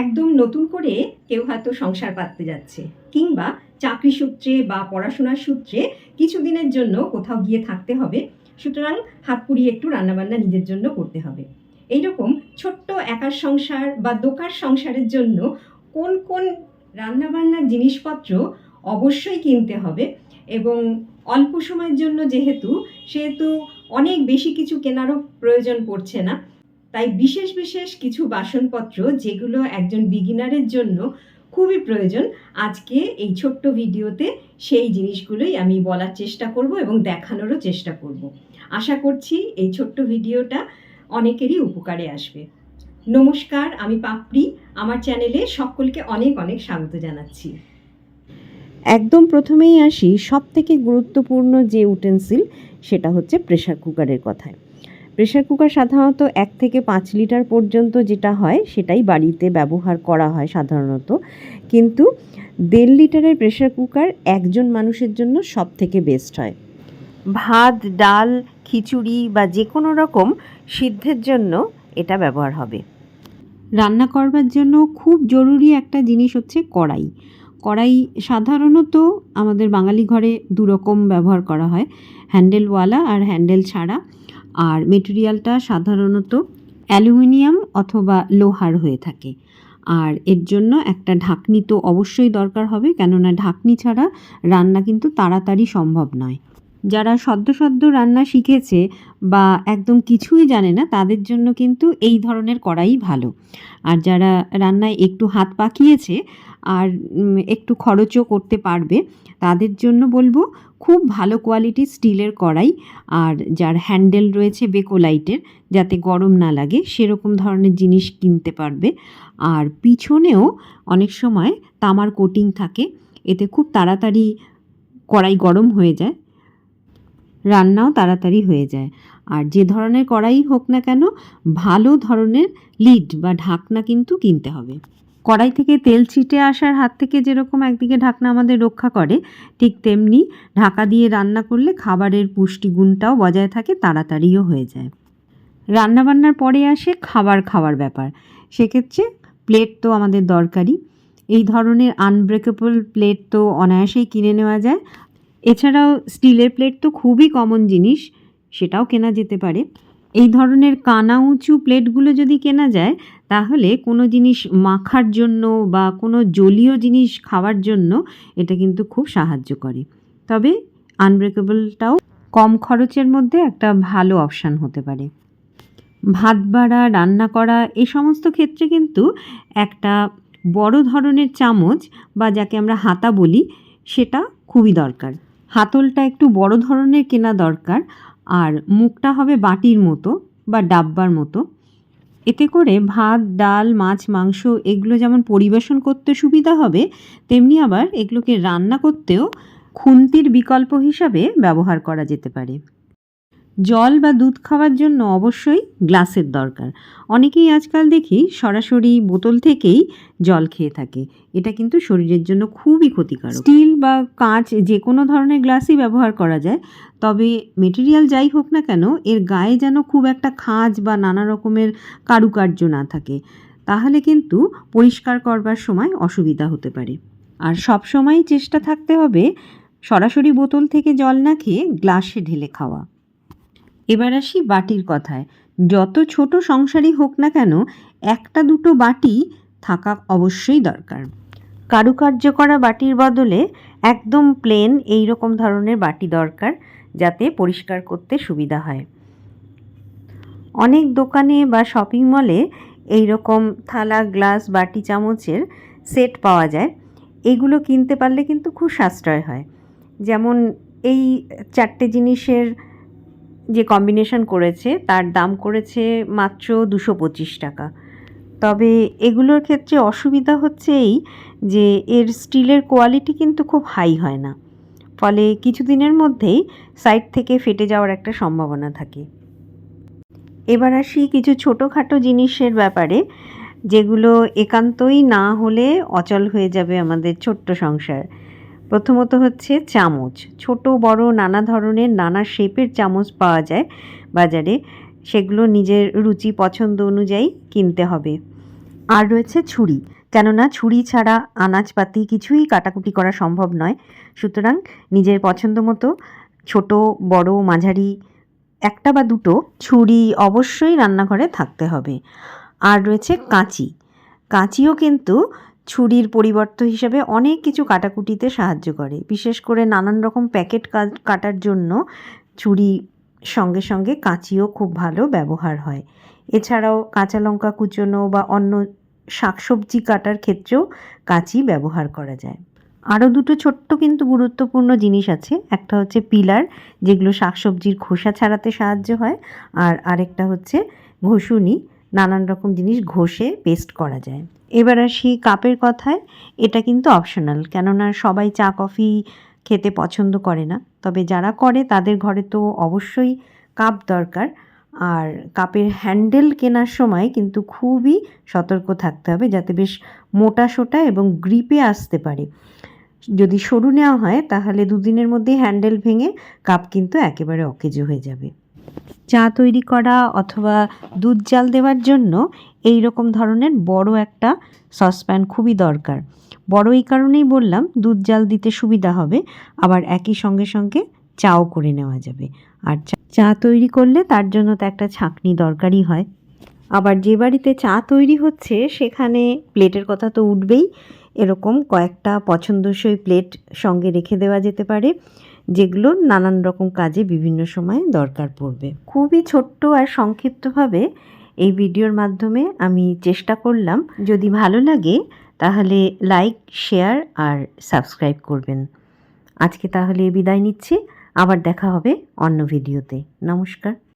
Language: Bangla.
একদম নতুন করে কেউ হয়তো সংসার পাততে যাচ্ছে কিংবা চাকরি সূত্রে বা পড়াশোনার সূত্রে কিছুদিনের জন্য কোথাও গিয়ে থাকতে হবে। সুতরাং হাত পুড়িয়ে একটু রান্নাবান্না নিজের জন্য করতে হবে। এইরকম ছোট্ট একার সংসার বা দোকার সংসারের জন্য কোন কোন রান্নাবান্নার জিনিসপত্র অবশ্যই কিনতে হবে এবং অল্প সময়ের জন্য যেহেতু, সেহেতু অনেক বেশি কিছু কেনারও প্রয়োজন পড়ছে না। তাই বিশেষ বিশেষ কিছু বাসনপত্র যেগুলো একজন বিগিনারের জন্য খুবই প্রয়োজন, আজকে এই ছোট্ট ভিডিওতে সেই জিনিসগুলোই আমি বলার চেষ্টা করব এবং দেখানোরও চেষ্টা করব। আশা করছি এই ছোট্ট ভিডিওটা অনেকেরই উপকারে আসবে। নমস্কার, আমি পাপড়ি। আমার চ্যানেলে সকলকে অনেক অনেক স্বাগত জানাচ্ছি। একদম প্রথমেই আসি সব থেকে গুরুত্বপূর্ণ যে উটেন্সিল সেটা হচ্ছে প্রেশার কুকারের কথায়। প্রেশার কুকার সাধারণত এক থেকে পাঁচ লিটার পর্যন্ত যেটা হয়, সেটাই বাড়িতে ব্যবহার করা হয় সাধারণত। কিন্তু দেড় লিটারের প্রেশার কুকার একজন মানুষের জন্য সব থেকে বেস্ট হয়। ভাত, ডাল, খিচুড়ি বা যে কোনো রকম সিদ্ধের জন্য এটা ব্যবহার হবে। রান্না করবার জন্য খুব জরুরি একটা জিনিস হচ্ছে কড়াই। কড়াই সাধারণত আমাদের বাঙালি ঘরে দুরকম ব্যবহার করা হয়। হ্যান্ডেলওয়ালা আর হ্যান্ডেল ছাড়া। আর মেটেরিয়ালটা সাধারণত অ্যালুমিনিয়াম অথবা লোহার হয়ে থাকে। আর এর জন্য একটা ঢাকনি তো অবশ্যই দরকার হবে, কেননা ঢাকনি ছাড়া রান্না কিন্তু তাড়াতাড়ি সম্ভব নয়। যারা সদ্য সদ্য রান্না শিখেছে বা একদম কিছুই জানে না, তাদের জন্য কিন্তু এই ধরনের কড়াই ভালো। আর যারা রান্নায় একটু হাত পাকিয়েছে আর একটু খরচও করতে পারবে, তাদের জন্য বলব খুব ভালো কোয়ালিটির স্টিলের কড়াই আর যার হ্যান্ডেল রয়েছে বেকোলাইটের যাতে গরম না লাগে, সেরকম ধরনের জিনিস কিনতে পারবে। আর পিছনেও অনেক সময় তামার কোটিং থাকে, এতে খুব তাড়াতাড়ি কড়াই গরম হয়ে যায়, রান্নাও তাড়াতাড়ি হয়ে যায়। আর যে ধরনের কড়াই হোক না কেন, ভালো ধরনের লিড বা ঢাকনা কিন্তু কিনতে হবে। কড়াই থেকে তেল ছিটে আসার হাত থেকে যেরকম একদিকে ঢাকনা আমাদের রক্ষা করে, ঠিক তেমনি ঢাকা দিয়ে রান্না করলে খাবারের পুষ্টিগুণটাও বজায় থাকে, তাড়াতাড়িও হয়ে যায়। রান্নাবান্নার পরে আসে খাবার খাওয়ার ব্যাপার। সেক্ষেত্রে প্লেট তো আমাদের দরকারি। এই ধরনের আনব্রেকেবল প্লেট তো অনায়াসেই কিনে নেওয়া যায়। এছাড়াও স্টিলের প্লেট তো খুবই কমন জিনিস, সেটাও কেনা যেতে পারে। এই ধরনের কানা উঁচু প্লেটগুলো যদি কেনা যায়, তাহলে কোনো জিনিস মাখার জন্য বা কোনো জলীয় জিনিস খাওয়ার জন্য এটা কিন্তু খুব সাহায্য করে। তবে আনব্রেকেবলটাও কম খরচের মধ্যে একটা ভালো অপশান হতে পারে। ভাত বাড়া, রান্না করা এই সমস্ত ক্ষেত্রে কিন্তু একটা বড় ধরনের চামচ বা যাকে আমরা হাতা বলি, সেটা খুবই দরকার। হাতলটা একটু বড় ধরনের কেনা দরকার। আর মুখটা হবে বাটির মতো বা ডাব্বার মতো। এতে করে ভাত, ডাল, মাছ, মাংস এগুলো যেমন পরিবেশন করতে সুবিধা হবে, তেমনি আবার এগুলোকে রান্না করতেও খুন্তির বিকল্প হিসাবে ব্যবহার করা যেতে পারে। জল বা দুধ খাওয়ার জন্য অবশ্যই গ্লাসের দরকার। অনেকেই আজকাল দেখি সরাসরি বোতল থেকেই জল খেয়ে থাকে। এটা কিন্তু শরীরের জন্য খুবই ক্ষতিকারক। স্টিল বা কাঁচ যে কোনো ধরনের গ্লাসই ব্যবহার করা যায়। তবে মেটেরিয়াল যাই হোক না কেন, এর গায়ে যেন খুব একটা খাঁজ বা নানা রকমের কারুকার্য না থাকে, তাহলে কিন্তু পরিষ্কার করবার সময় অসুবিধা হতে পারে। আর সব সময় চেষ্টা থাকতে হবে সরাসরি বোতল থেকে জল না খেয়ে গ্লাসে ঢেলে খাওয়া। এবার আসি বাটির কথায়। যত ছোট সংসারই হোক না কেন, একটা দুটো বাটি থাকা অবশ্যই দরকার। কারুকার্য করা বাটির বদলে একদম প্লেন এই রকম ধরনের বাটি দরকার, যাতে পরিষ্কার করতে সুবিধা হয়। অনেক দোকানে বা শপিং মলে এই রকম থালা গ্লাস বাটি চামচের সেট পাওয়া যায়। এগুলো কিনতে পারলে কিন্তু খুব সাশ্রয় হয়। যেমন এই চারটে জিনিসের যে কম্বিনেশন করেছে, তার দাম করেছে মাত্র দুশো পঁচিশ টাকা। তবে এগুলোর ক্ষেত্রে অসুবিধা হচ্ছে এই যে, এর স্টিলের কোয়ালিটি কিন্তু খুব হাই হয় না। ফলে কিছুদিনের মধ্যেই সাইড থেকে ফেটে যাওয়ার একটা সম্ভাবনা থাকে। এবার আসি কিছু ছোটোখাটো জিনিসের ব্যাপারে, যেগুলো একান্তই না হলে অচল হয়ে যাবে আমাদের ছোট্ট সংসার। প্রথমত হচ্ছে চামচ। ছোট, বড়, নানা ধরনের, নানা শেপের চামচ পাওয়া যায় বাজারে। সেগুলো নিজের রুচি, পছন্দ অনুযায়ী কিনতে হবে। আর রয়েছে ছুরি। কেননা ছুরি ছাড়া আনাজপাতি কিছুই কাটাকুটি করা সম্ভব নয়। সুতরাং নিজের পছন্দ মতো ছোট, বড়, মাঝারি, একটা বা দুটো ছুরি অবশ্যই রান্নাঘরে থাকতে হবে। আর রয়েছে কাঁচি। কাঁচিও কিন্তু ছুরির পরিবর্ত হিসাবে অনেক কিছু কাটাকুটিতে সাহায্য করে। বিশেষ করে নানান রকম প্যাকেট কাটার জন্য ছুরি সঙ্গে সঙ্গে কাঁচিও খুব ভালো ব্যবহার হয়। এছাড়াও কাঁচা লঙ্কা কুচোনো বা অন্য শাকসবজি কাটার ক্ষেত্রেও কাঁচি ব্যবহার করা যায়। আরও দুটো ছোট্ট কিন্তু গুরুত্বপূর্ণ জিনিস আছে। একটা হচ্ছে পিলার, যেগুলো শাকসবজির খোসা ছাড়াতে সাহায্য হয়। আর আরেকটা হচ্ছে ঘষুনি। নানান রকম জিনিস ঘষে পেস্ট করা যায়। এবার আসি কাপের কথায়। এটা কিন্তু অপশনাল কেননা সবাই চা, কফি খেতে পছন্দ করে না। তবে যারা করে, তাদের ঘরে তো অবশ্যই কাপ দরকার। আর কাপের হ্যান্ডেল কেনার সময় কিন্তু খুবই সতর্ক থাকতে হবে, যাতে বেশ মোটা সোটা এবং গ্রিপে আসতে পারে। যদি সরু নেওয়া হয়, তাহলে দুদিনের মধ্যেই হ্যান্ডেল ভেঙে কাপ কিন্তু একেবারে অকেজো হয়ে যাবে। চা তৈরি করা অথবা দুধ জাল দেওয়ার জন্য এই রকম ধরনের বড় একটা সসপ্যান খুবই দরকার। বড় এই কারণেই বললাম, দুধ জাল দিতে সুবিধা হবে, আবার একই সঙ্গে সঙ্গে চাও করে নেওয়া যাবে। আর চা- তৈরি করলে তার জন্য তো একটা ছাঁকনি দরকারই হয়। আবার যে বাড়িতে চা তৈরি হচ্ছে, সেখানে প্লেটের কথা তো উঠবেই। এরকম কয়েকটা পছন্দসই প্লেট সঙ্গে রেখে দেওয়া যেতে পারে, যেগুলো নানান রকম কাজে বিভিন্ন সময় দরকার পড়বে। খুবই ছোট্ট আর সংক্ষিপ্তভাবে এই ভিডিওর মাধ্যমে আমি চেষ্টা করলাম। যদি ভালো লাগে, তাহলে লাইক, শেয়ার আর সাবস্ক্রাইব করবেন। আজকে তাহলে বিদায় নিচ্ছি। আবার দেখা হবে অন্য ভিডিওতে। নমস্কার।